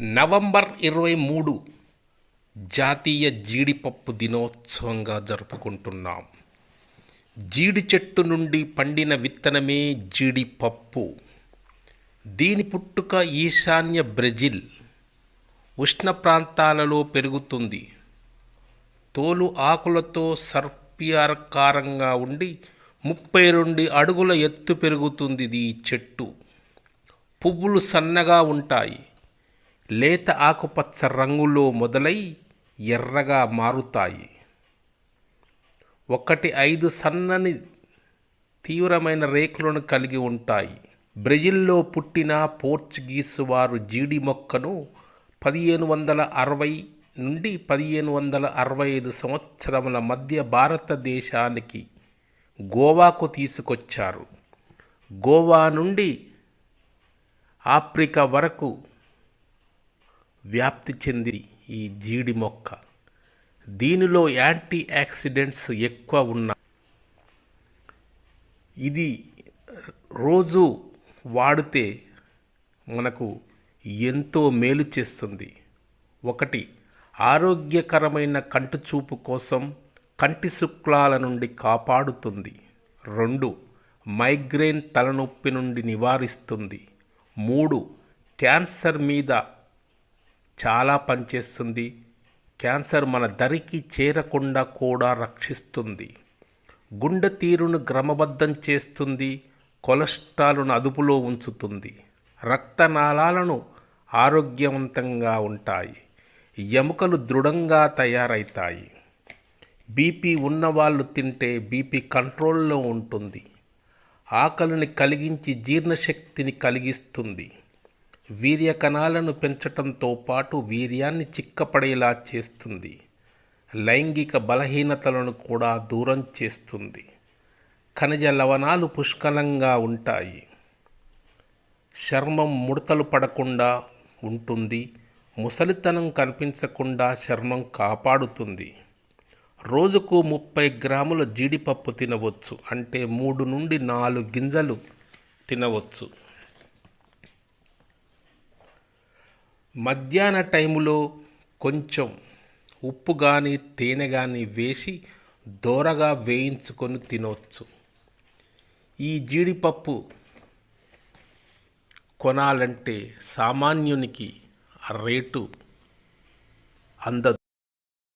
November ఇరవై మూడు జాతీయ జీడిపప్పు దినోత్సవంగా జరుపుకుంటున్నాం. జీడి చెట్టు నుండి పండిన విత్తనమే జీడిపప్పు. దీని పుట్టుక ఈశాన్య బ్రెజిల్ ఉష్ణ ప్రాంతాలలో పెరుగుతుంది. తోలు ఆకులతో సర్పియాకారంగా ఉండి ముప్పై రెండు అడుగుల ఎత్తు పెరుగుతుంది ఈ చెట్టు. పువ్వులు సన్నగా ఉంటాయి. లేత ఆకుపచ్చ రంగులో మొదలై ఎర్రగా మారుతాయి. ఒకటి ఐదు సన్నని తీవ్రమైన రేకులను కలిగి ఉంటాయి. బ్రెజిల్లో పుట్టిన పోర్చుగీసు వారు జీడి మొక్కను పదిహేను వందల అరవై నుండి పదిహేను వందల అరవై ఐదు సంవత్సరముల మధ్య భారతదేశానికి గోవాకు తీసుకొచ్చారు. గోవా నుండి ఆఫ్రికా వరకు వ్యాప్తి చెంది ఈ జీడి మొక్క. దీనిలో యాంటీ యాక్సిడెంట్స్ ఎక్కువ ఉన్న ఇది రోజు వాడితే మనకు ఎంతో మేలు చేస్తుంది. ఒకటి ఆరోగ్యకరమైన కంటి చూపు కోసం కంటి శుక్లాల నుండి కాపాడుతుంది. రెండు మైగ్రేన్ తలనొప్పి నుండి నివారిస్తుంది. మూడు క్యాన్సర్ మీద చాలా పనిచేస్తుంది. క్యాన్సర్ మన దరికి చేరకుండా కూడా రక్షిస్తుంది. గుండె తీరును క్రమబద్ధం చేస్తుంది. కొలెస్ట్రాల్ను అదుపులో ఉంచుతుంది. రక్తనాళాలను ఆరోగ్యవంతంగా ఉంటాయి. ఎముకలు దృఢంగా తయారవుతాయి బీపీ ఉన్నవాళ్ళు తింటే బీపీ కంట్రోల్లో ఉంటుంది. ఆకలిని కలిగించి జీర్ణశక్తిని కలిగిస్తుంది. వీర్య కణాలను పెంచటంతో పాటు వీర్యాన్ని చిక్కపడేలా చేస్తుంది. లైంగిక బలహీనతలను కూడా దూరం చేస్తుంది. ఖనిజ లవణాలు పుష్కలంగా ఉంటాయి. చర్మం ముడతలు పడకుండా ఉంటుంది. ముసలితనం కనిపించకుండా చర్మం కాపాడుతుంది. రోజుకు ముప్పై గ్రాముల జీడిపప్పు తినవచ్చు. అంటే మూడు నుండి నాలుగు గింజలు తినవచ్చు. మధ్యాహ్న టైములో కొంచెం ఉప్పు కానీ తేనె కానీ వేసి దోరగా వేయించుకొని తినవచ్చు ఈ జీడిపప్పు కొనాలంటే సామాన్యునికి ఆ రేటు అందదు.